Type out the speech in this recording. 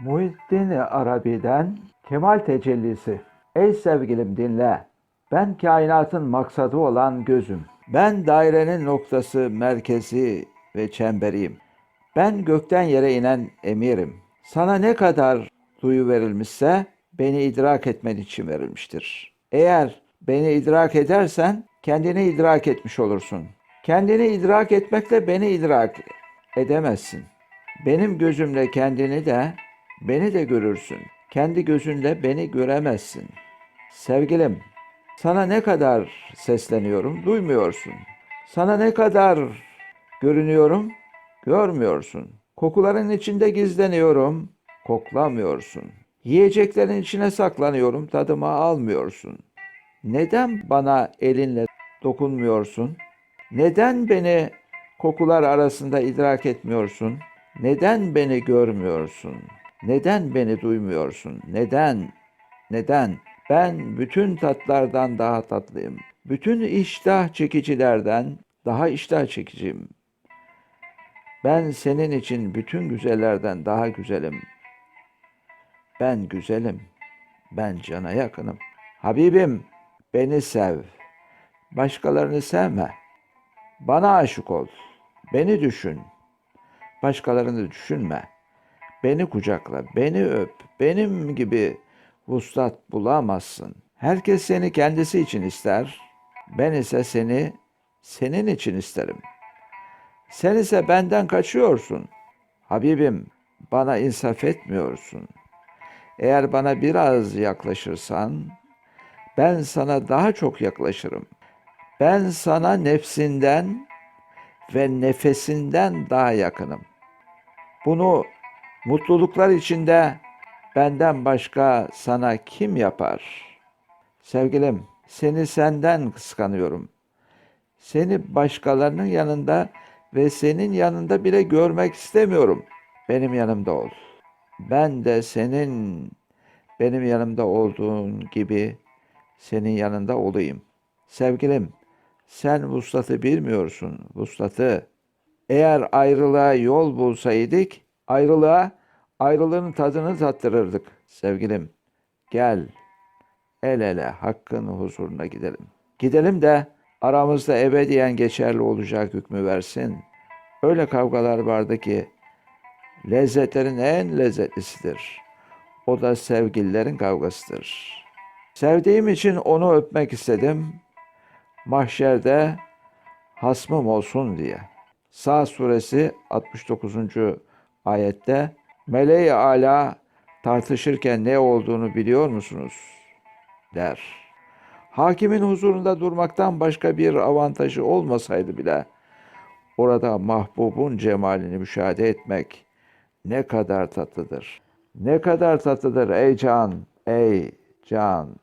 Muhittin Arabi'den Kemal Tecellisi. Ey sevgilim dinle. Ben kainatın maksadı olan gözüm. Ben dairenin noktası, merkezi ve çemberiyim. Ben gökten yere inen emirim. Sana ne kadar duyu verilmişse beni idrak etmen için verilmiştir. Eğer beni idrak edersen kendini idrak etmiş olursun. Kendini idrak etmekle beni idrak edemezsin. Benim gözümle kendini de beni de görürsün. Kendi gözünle beni göremezsin. Sevgilim, sana ne kadar sesleniyorum, duymuyorsun. Sana ne kadar görünüyorum, görmüyorsun. Kokuların içinde gizleniyorum, koklamıyorsun. Yiyeceklerin içine saklanıyorum, tadıma almıyorsun. Neden bana elinle dokunmuyorsun? Neden beni kokular arasında idrak etmiyorsun? Neden beni görmüyorsun? Neden beni duymuyorsun? Neden? Neden? Ben bütün tatlardan daha tatlıyım. Bütün iştah çekicilerden daha iştah çekiciyim. Ben senin için bütün güzellerden daha güzelim. Ben güzelim. Ben cana yakınım. Habibim, beni sev. Başkalarını sevme. Bana aşık ol. Beni düşün. Başkalarını düşünme. Beni kucakla, beni öp. Benim gibi vuslat bulamazsın. Herkes seni kendisi için ister. Ben ise seni senin için isterim. Sen ise benden kaçıyorsun. Habibim, bana insaf etmiyorsun. Eğer bana biraz yaklaşırsan, ben sana daha çok yaklaşırım. Ben sana nefsinden ve nefesinden daha yakınım. Bunu mutluluklar içinde benden başka sana kim yapar? Sevgilim, seni senden kıskanıyorum. Seni başkalarının yanında ve senin yanında bile görmek istemiyorum. Benim yanımda ol. Ben de senin benim yanımda olduğun gibi senin yanında olayım. Sevgilim, sen vuslatı bilmiyorsun, vuslatı. Eğer ayrılığa yol bulsaydık, ayrılığa, ayrılığın tadını tattırırdık. Sevgilim, gel, el ele hakkın huzuruna gidelim. Gidelim de aramızda ebediyen geçerli olacak hükmü versin. Öyle kavgalar vardı ki lezzetlerin en lezzetlisidir. O da sevgililerin kavgasıdır. Sevdiğim için onu öpmek istedim. Mahşerde hasmım olsun diye. Sağ suresi 69. ayette Meleği ala tartışırken ne olduğunu biliyor musunuz? der. Hakimin huzurunda durmaktan başka bir avantajı olmasaydı bile orada mahbubun cemalini müşahede etmek ne kadar tatlıdır. Ne kadar tatlıdır ey can, ey can.